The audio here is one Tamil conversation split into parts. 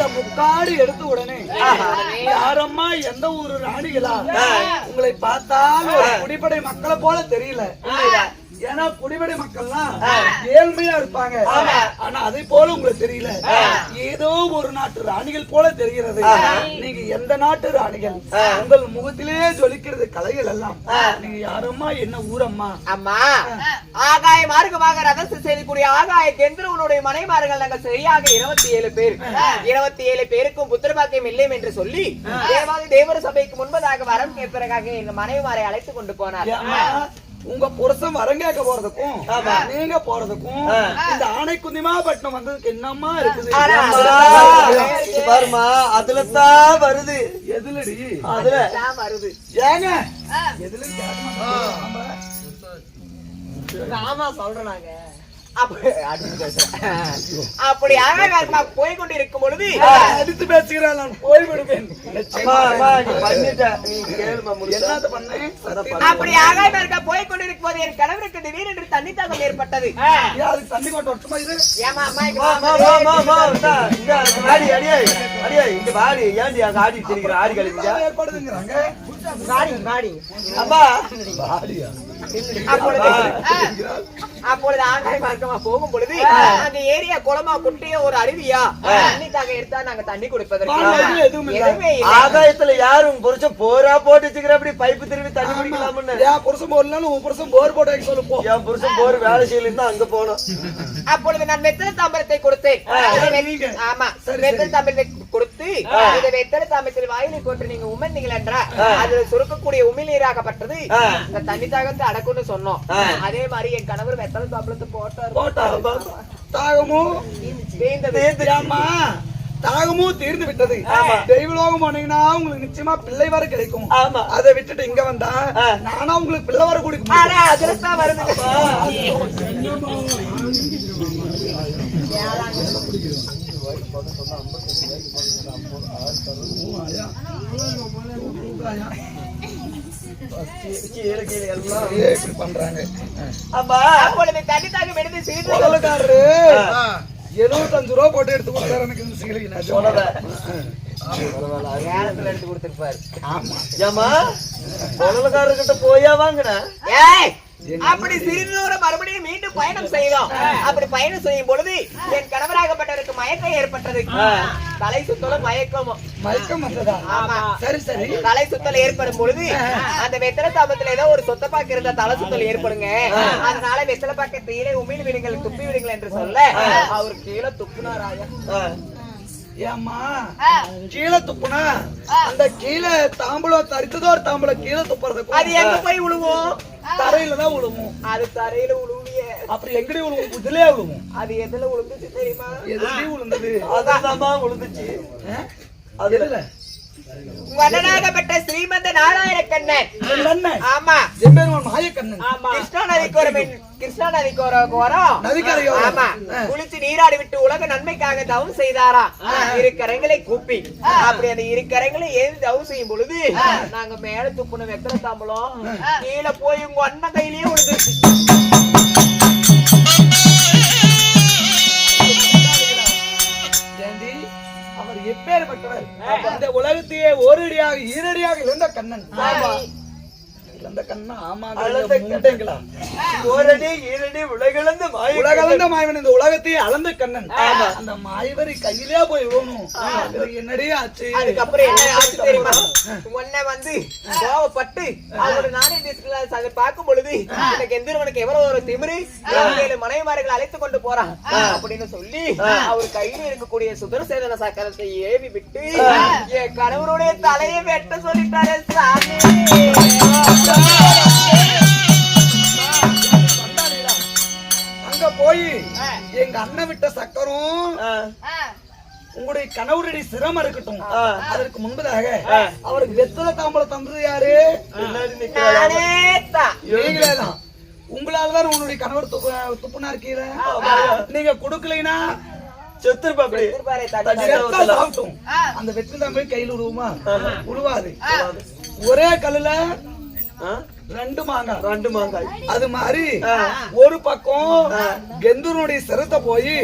அந்த முக்காடு எடுத்த உடனே யாரம்மா எந்த ஊரு ராணிகளா? உங்களை பார்த்தால் ஒரு குடிப்படை மக்களை போல தெரியல. ஏன்னா குடிப்படை மக்கள்லாம் ஏழ்மையா இருப்பாங்க. ஆனா அதை போல உங்களுக்கு தெரியல. ஏதோ ஒரு நாட்டு ராணிகள் போல தெரிகிறது. நீங்க எந்த நாட்டு ராணிகள்? உங்கள் முகத்திலேயே ஜொலிக்கிறது கலைகள் எல்லாம். நீங்க யாரம்மா என்ன ஊரம்மா? அம்மா ஆகாய மார்க்கமாக ரகசிய செய்யக்கூடிய ஆகாய கெந்திரவனுடைய மனைமார்கள் நாங்கள் சரியாக இருபத்தி ஏழு பேர் இருபத்தி ஏழு பேருக்கும் புத்திரபாக்கியம் இல்லை என்று சொல்லி தேவர சபைக்கு முன்பதாக வரம் கேட்பதற்காக எங்க மனைவிமாரை அழைத்து கொண்டு போனார். உங்க புருஷன் வரம் கேட்க போறதுக்கும் நீங்க போறதுக்கும் இந்த ஆணை குந்திமா பட்டினம் வந்ததுக்கு என்னம்மா இருக்குது? பாருமா அதுல தான் வருது. எதுலடி? அதுல. வருது. ஏங்க? எதுல? ஆமா சொல்றேன் அப்படி ஆகாய போய் கொண்டு இருக்கும் பொழுது பேசுகிறேன் நான். போய் விடுவேன். அப்படி மார்க்கா போய் கொண்டு இருக்கும் போது என் கணவருக்கு திடீரென்று தண்ணி தாகம் ஏற்பட்டது தண்ணி கொண்டு வரட்டுமா இது ஏமா இங்க வாடி, ஏன்டி அங்க ஆடி திரிகிற, ஆடி வாடி, வாடி. அப்பொழுது ஆகாய மார்க்கமா போகும் பொழுது அந்த ஏரியா குளமா குட்டிய ஒரு அருவியா தண்ணி தாகம் எடுத்தா நாங்க தண்ணி குடிப்பதற்கு எதுவும். ஆகாயத்துல யாரும் புருஷன் போரா போட்டு வச்சுக்கிற அப்படி பைப்பு திரும்பி தண்ணி குடிக்கலாம்னு. என் புருஷன் போடலாம் உன் புருஷன் போர் போட்டு வைக்க சொல்லு போ. என் புருஷன் போர் வேலை செய்யலன்னா அங்க போனோம் அப்பொழுது நான் வெத்தலை தாம்பரத்தை கொடுத்தேன். ஆமா. வெத்தலை. தாம்பரத்தை கொடுத்து இதை வெத்தலை தாம்பரத்தில் வாயிலை கொண்டு நீங்க உமிழ்ந்தீங்கள் என்றா அதுல சுருக்கக்கூடிய உமிழ்நீராகப்பட்டது. இந்த தண்ணி தாகத்தை அடக்கும்னு சொன்னோம். அதே மாதிரி என் கணவர் வெத்தலை தாம்பரத்தை போட்டார் போட்டா தாகமும் தேய்ந்தது. ஏம்மா தாகமும் தீர்ந்து விட்டது தெய்வலோகம் போனீங்கன்னா உங்களுக்கு நிச்சயமா பிள்ளை வர கிடைக்கும். ஆமா. அதை விட்டுட்டு இங்க வந்தா நானா உங்களுக்கு பிள்ளை வர குடிக்க முடியும். ஆனா அதுல தான் வருது. கீழே கீழே எல்லாம் இப்படி பண்றாங்க அம்மா அப்பொழுது தண்ணி தாகம் எடுத்து சிறிது முதலுக்காரரு எழுபத்தஞ்சு ரூபா போட்டு எடுத்து கொடுத்தாரு எனக்கு இந்த நான் உணவை. வேலத்துல எடுத்து கொடுத்திருப்பாரு. ஏம்மா? பொருளுக்காரர்கிட்ட போயா வாங்கின? ஏய்! அப்படி சிறிது தூரம் மறுபடியும் மீண்டும் பயணம் செய்தோம். அப்படி பயணம் செய்யும் பொழுது என் கணவராகப்பட்டவருக்கு மயக்கம் ஏற்பட்டது. தலை மயக்கமும். மயக்கம் வந்ததா? ஆமா. சரி சரி. தலை சுத்தல் ஏற்படும் பொழுது அந்த வெத்தலை தாபத்துல ஏதோ ஒரு சொத்தப்பாக்கு இருந்தா தலை சுத்தல் ஏற்படுங்க. அதனால வெத்தலை பாக்க கீழே உமிழ் விடுங்கள் துப்பி விடுங்கள் என்று சொல்ல அவர் கீழே துப்புனார் ஆயா ஏம்மா? கீழே துப்புனா அந்த கீழே தாம்பூலம் தரித்ததோ ஒரு தாம்பூலம் கீழே அது துப்புறதுக்கு எங்க போய் விழுவோம் தரையில தான் விழுவும் அது தரையில விழுவிய அப்படி எங்கடி விழுவும் இதுலயே விழுவும் அது எதுல விழுந்துச்சு தெரியுமா? எதுலயே விழுந்தது அதுதாம்மா விழுந்துச்சு ஆ? வடனாகப்பட்ட ஸ்ரீமந்த நாராயண கண்ணன் ஆமா. எம்பெருமான் மாயக்கண்ணன் கிருஷ்ணா நதிக்கு ஒரு கிருஷ்ணா நதிக்கு ஒரு கோரம் நதிக்கரையோரம். ஆமா. குளிச்சு நீராடி விட்டு உலக நன்மைக்காக தவம் செய்தாரா? இரு கரங்களை கூப்பி. அப்படி அந்த இரு கரங்களை ஏறி தவம் செய்யும் பொழுது நாங்க மேல துப்புன வெத்தலை தாம்பலம் கீழே போய் உங்க அண்ணன் கையிலேயே விழுந்துருச்சு. எப்பேற்பட்டவர்? இந்த உலகத்தையே ஓரடியாக ஈரடியாக இழந்த கண்ணன். இழந்த கண்ணன் ஆமாங்க அழந்த முண்டைங்களா? ஓரடி ஈரடி உலகிழந்து மாய உலகளந்த மாயவன் இந்த உலகத்தையே அளந்த கண்ணன். அந்த மாயவரி கையிலே போய் விழணும் இது என்னடி ஆச்சு? அதுக்கப்புறம் என்ன ஆச்சு தெரியுமா? உன்னை வந்து கோவப்பட்டு அவரோட நாணய தேசத்துல அதை பார்க்கும் பொழுது எனக்கு எந்திரவனுக்கு எவ்வளவு ஒரு திமிரு ஏழு மனைவிமார்கள் அழைத்து கொண்டு போறான் அப்படின்னு சொல்லி அவர் கையில் இருக்கக்கூடிய சுதர்சேதன சக்கரத்தை ஏவி விட்டு என் கணவருடைய தலையை வெட்ட சொல்லிட்டாரு சாமி. எங்க அண்ணன் விட்ட சக்கரம் உங்களுடைய கணவருடைய சிரமம் இருக்கட்டும். அதற்கு முன்பதாக அவருக்கு வெத்தலை தாம்பலம் தந்தது யாரு? பின்னாடி நிக்கிறாளா? நானே தான் நீங்களே தான் உங்களாலதான் உன்னுடைய கணவர் துப்பு- துப்புனா இருக்கீங்க நீங்க கொடுக்கலைன்னா அந்த வெற்றி தாம்பலம் கையில் விடுவோமா விழுவாது ஒரே கல்லுல? ரெண்டு மாங்காய் ரெண்டு மாங்காய். அது மாதிரி ஒரு பக்கம் கெந்தூருடைய சிரத்தை போய்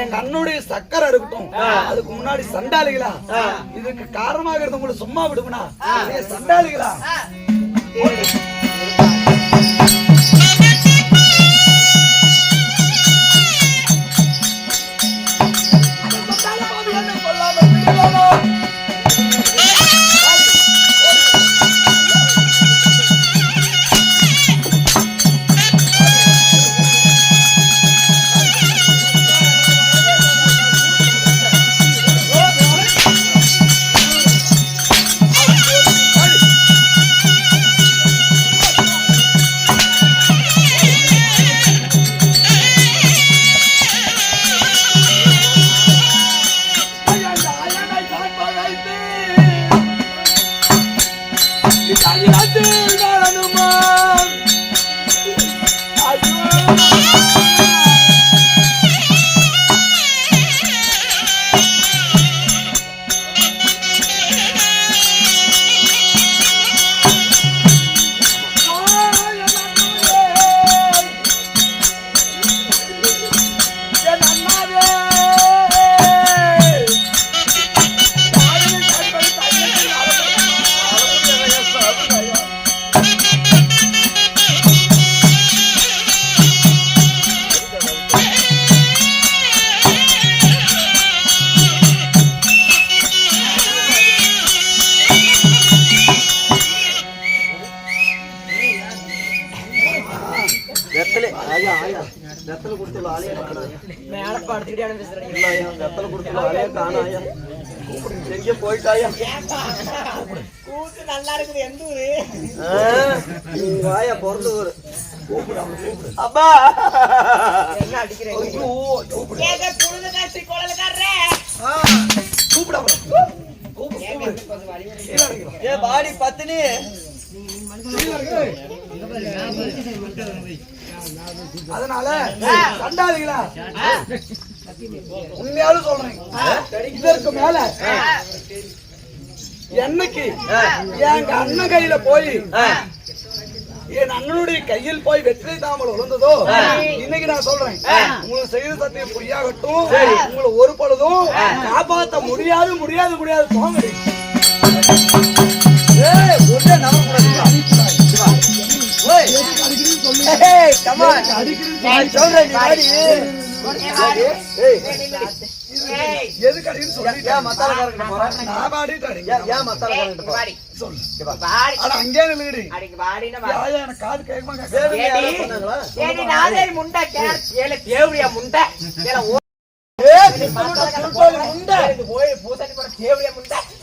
எங்க அண்ணனுடைய சக்கரை இருக்கட்டும். அதுக்கு முன்னாடி சண்டாளிகளா? இதுக்கு காரணமாக இருந்த உங்களை சும்மா விடுவனா சண்டாளிகளா? வெத்தலை படுத்துக்கிட்டே பேசுறீங்க இல்ல ஐயா வெத்தலை கொடுத்துள்ள ஆளையே காணாயா எங்கே போயிட்டாயா? கூத்து நல்லா இருக்குது எந்த ஊரு? வாயா பிறந்த ஊரு. அப்பா! என்ன. ஏங்க புழுது காட்சி குழலுக்காரரே ஆ, கூப்பிடு அவனை. கூப்பிடு, ஏங்க கூப்பிடு. கொஞ்சம் வழி விடுங்க. கீழே இறங்கிக்கோ. ஏ பாடி பத்தினி. அதனால கண்டாதீங்களா உண்மையாலும் சொல்றேன். இதற்கு மேல என்னைக்கு எங்க அண்ணன் கையில போய் என் அண்ணனுடைய கையில் போய் வெற்றி தாமல் விழுந்ததோ இன்னைக்கு நான் சொல்றேன். உங்களுக்கு செய்த சத்தியம் பொய்யாகட்டும் உங்களை ஒரு பொழுதும் காப்பாத்த முடியாது முடியாது முடியாது போங்க நான் சொல்றேன் நீ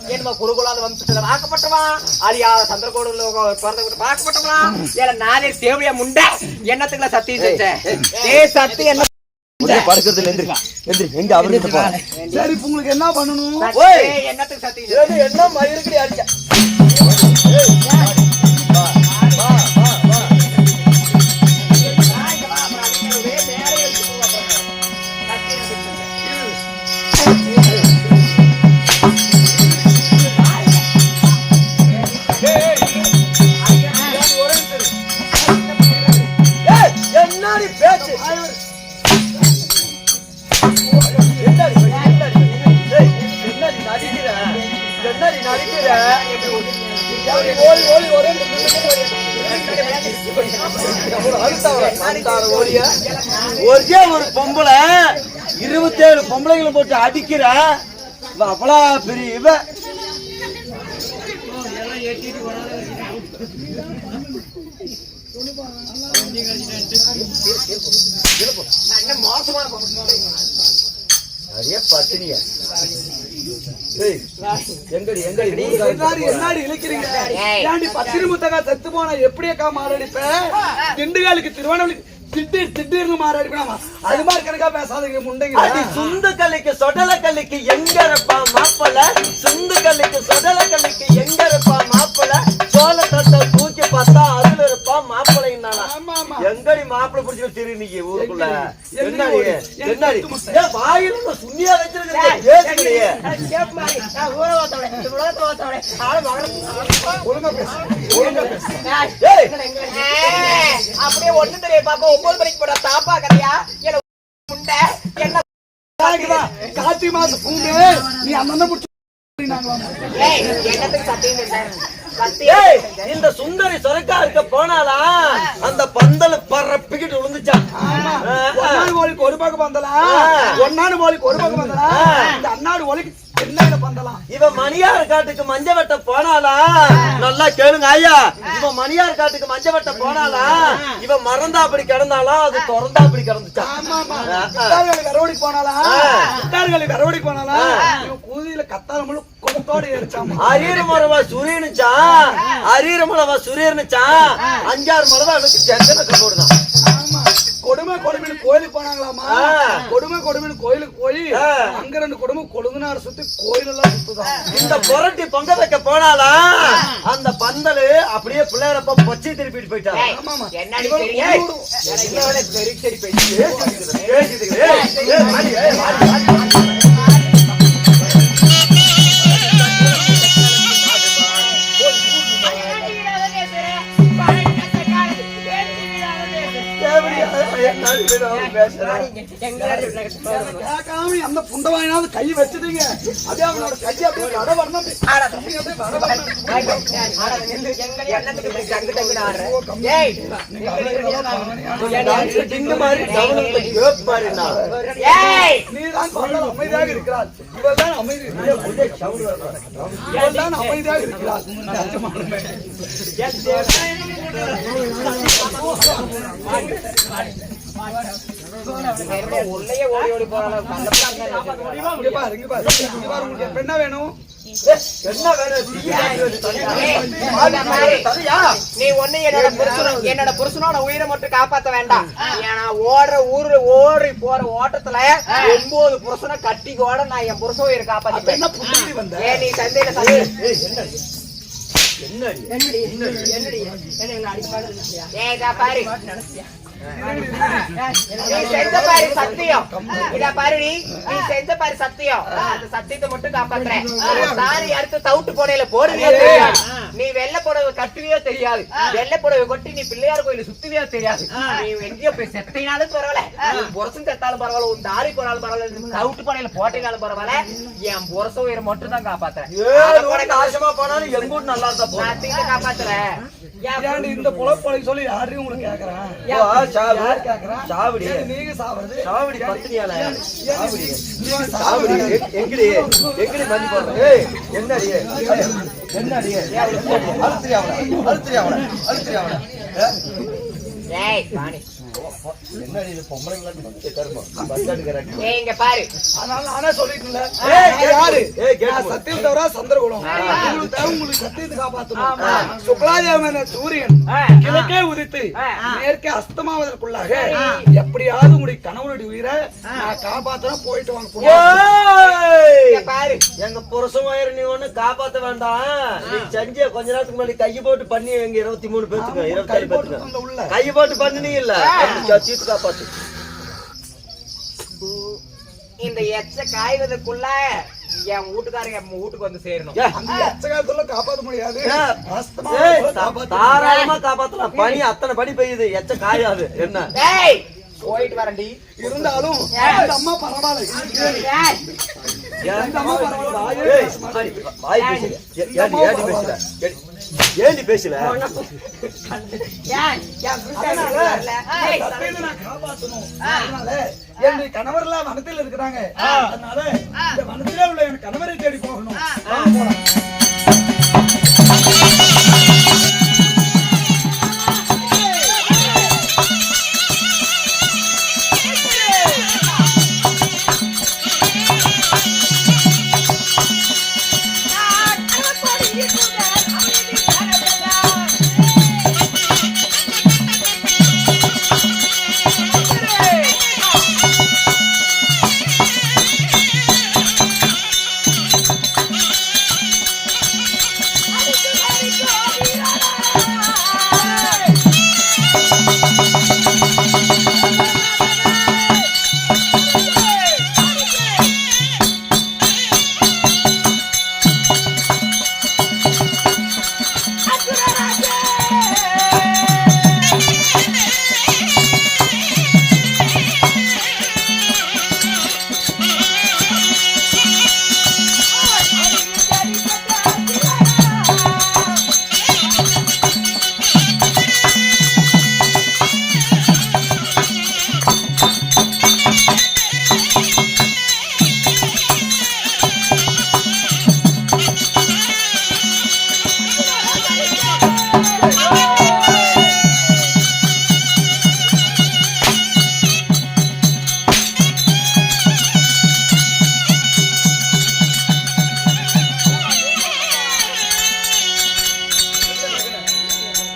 ஏல போய் குருகுலாத வம்சத்துல வாக்கப்பட்டவா, அரியா சந்திரகோடுல பிறந்தவங்க வாக்கப்பட்டவா, ஏல நாதேரி முண்டை, என்னத்துக்குள்ள சத்தியம் செஞ்ச? சத்தி சத்தியம் என்ன ஒரே படுக்கிறதுல எந்திரி எந்திரி எங்க அவர்கிட்ட போ. சரி உங்களுக்கு என்ன பண்ணணும்? ஓய். ஏய், என்னத்துக்கு? ஏய், என்ன மயிருக்கடி அடிச்ச. நடிக்கிற? ஓடி, ஓடி, ஓடியா? ஒரே ஒரு பொம்பளை இருபத்தேழு பொம்பளைகளை போட்டு அடிக்கிற அவ்வளோ பெரிய இவ. மோசமான பத்தினிய? செத்து போனா எப்படியக்கா மாரடிப்ப? திண்டுகாலுக்கு திருவண்ணாமலை திடீர் திடீர்னு மாரடிப்பா அது மாதிரி கணக்கா பேசாதீங்க முண்டைங்க. சுண்டு கல்லிக்கு சொடல கல்லிக்கு எங்க இருப்பா மாப்பிள? சுண்டு கல்லிக்கு சொடல கல்லிக்கு எங்க இருப்பா மாப்பிள? சோள தட்டை தூக்கி பார்த்தா அதுல இருப்பா ஆமா எங்கடி மாப்பிள்ளை பிடிச்சி வச்சிரு நீ ஊருக்குள்ள? எங்க- என்னடி? என்னடி வாயில சுண்ணியா அப்படியே ஒண்ணு தெரிய பாப்பா ஒன்பது மணிக்கு போட. தாப்பா கதையா? என்ன? கார்த்திகை மாசம் பூண்டு. நீ அந்த புடிச்சு ஏய் என்னத்துக்கு சத்தியம் இந்த சுந்தரி சொரக்கா இருக்க போனாலா அந்த பந்தல் பரப்பிக்கிட்டு விழுந்துச்சான். ஒன்னாடு கோழிக்கு ஒரு பக்கம் பந்தலாம் ஆ. ஒன்னாடு கோழிக்கு ஒரு பக்கம் பந்தலாம் ஆ. இந்த அண்ணாடு கோழிக்கு என்ன பந்தலாம் இவன் மணியார் காட்டுக்கு மஞ்ச வெட்ட போனாலா நல்லா கேளுங்க ஐயா. இவன் மணியார் காட்டுக்கு மஞ்ச வெட்ட போனாலா இவன் மறந்தா அப்படி கிடந்தாளா? அது திறந்தா அப்படி. கிட்டார்களுக்கு கரவடிக்கு போனாலா ஆ. கிட்டார்களுக்கு கரவடிக்கு போனாலா. இவன் குதியில கத்தால முழு அரியரமலவா சுரீனுச்சான் அரியரமலவா சுரீர்னுச்சான் அஞ்சாறு மலவா எனக்கு ஜெகன கண்டோடுதான் ஆமா கொடுமை கொடுமைன்னு கோயிலுக்கு போனாங்களாமா. கொடுமை கொடுமைன்னு கோயிலுக்கு போய். அங்க ரெண்டு கொடுமை கொழுந்தனார் சுத்தி கோயில் எல்லாம் சுத்துதான் இந்த புரட்டி பொங்க வைக்க போனாலா அந்த பந்தலு அப்படியே பிள்ளையரப்ப பச்சை திருப்பிட்டு ஏய், ஆமாமா. என்னடி இவன் தெரியும் ஊரு- அந்த புண்டை கை வச்சுட்டீங்க அப்படியே அவனோட கையை அப்படியே வட வரணும் மாதிரி, அமைதியாக இருக்கிறாள் இவள் தான் அமைதியாக இருக்கிறாள் ஓடி என்ன வேணும் நீ ஒண்ணு என்னோட புருஷனும் என்னோட புருஷனோட உயிரை மட்டும் காப்பாத்த வேண்டாம் ஏன்னா ஓடுற ஊரு ஓடி போற ஓட்டத்துல ஒன்பது புருஷனை கட்டி ஓட நான் என் புருஷ உயிரை அப்ப காப்பாத்திப்பேன் என்ன ஏன் நீ சந்தையில சந்தை என்னடி என்னடி? என்னடி? ஏய் இதா பாரு நீ செஞ்ச பாரு சத்தியம். இதா பாரு நீ. நீ செஞ்ச பாரு சத்தியம். அந்த சத்தியத்தை மட்டும் காப்பாத்துறேன். சாரி அடுத்து தவிட்டு போனையில போடுவியோ தெரியாது. நீ வெள்ளை புடவை கட்டுவியோ தெரியாது. வெள்ளை புடவை கொட்டி நீ பிள்ளையார் கோயில சுத்துவியோ தெரியாது. நீ எங்கேயோ போய் செத்தினாலும் பரவாயில்ல. புரசம் செத்தாலும் பரவாயில்ல. உன் தாரி போனாலும் பரவாயில்ல. தவிட்டு போனையில போட்டினாலும் பரவாயில்ல. என் புரச உயிரை மட்டும் தான் காப்பாத்துறேன். நாசமா போனாலும் எங்க ஊர் நல்லா இருந்தா காப்பாத்துறேன் ஏன்டி இந்த பொழப்பொழை சொல்லி யாரையும் உங்களுக்கு கேக்குறேன்? சாவடி. ஏன் நீங்க சாவறது சாவடி பத்தினியால. சாவடி. சாவடி. எங்கடி? எங்கடி மஞ்சு போடுற? ஏய், என்னடி? என்னடி? அழுத்துறியா அவனை? அழுத்துறியா அவனை? அழுத்துறியா அவனை? இது இங்க பாரு. அதனால நானே சொல்லிட்டேன்ல. யாரு. சத்தியம் தவிர சந்திரகுலம். உங்களுக்கு சத்தியத்தை காப்பாத்தணும். சுக்லாதேவன சூரியன் கிழக்கே உதித்து மேற்கே அஸ்தமாவதற்குள்ளாக எப்படியாவது உங்களுடைய கணவனுடைய உயிரை நான் காப்பாத்துறேன் போயிட்டு வாங்க பாரு. எங்க புருஷன் வயிறு நீ ஒண்ணு காப்பாத்த வேண்டாம். நீ செஞ்ச கொஞ்ச நேரத்துக்கு முன்னாடி கை போட்டு பண்ணி எங்க இருபத்தி மூணு பேத்துக்கு கை இருபத்தி கை போட்டு பண்ணி இல்ல சீட்டு காப்பாத்து. இந்த எச்ச காய்வதற்குள்ள என் வீட்டுக்காரங்க என் வீட்டுக்கு வந்து சேரணும். எச்சகாலத்துல காப்பாத்த முடியாது. தாராளமா காப்பாத்தலாம். பனி அத்தனை பனி பெய்யுது. எச்ச காயாது. என்ன? டேய் போயிட்டு வரேன்டி. இருந்தாலும் அம்மா பரவாயில்ல. ஏண்டி பேசல? என்னுடைய கணவர்லாம் வனத்தில் இருக்கிறாங்க. அதனால இந்த வனத்திலே உள்ள என் கணவரை தேடி போகணும். போலாம்.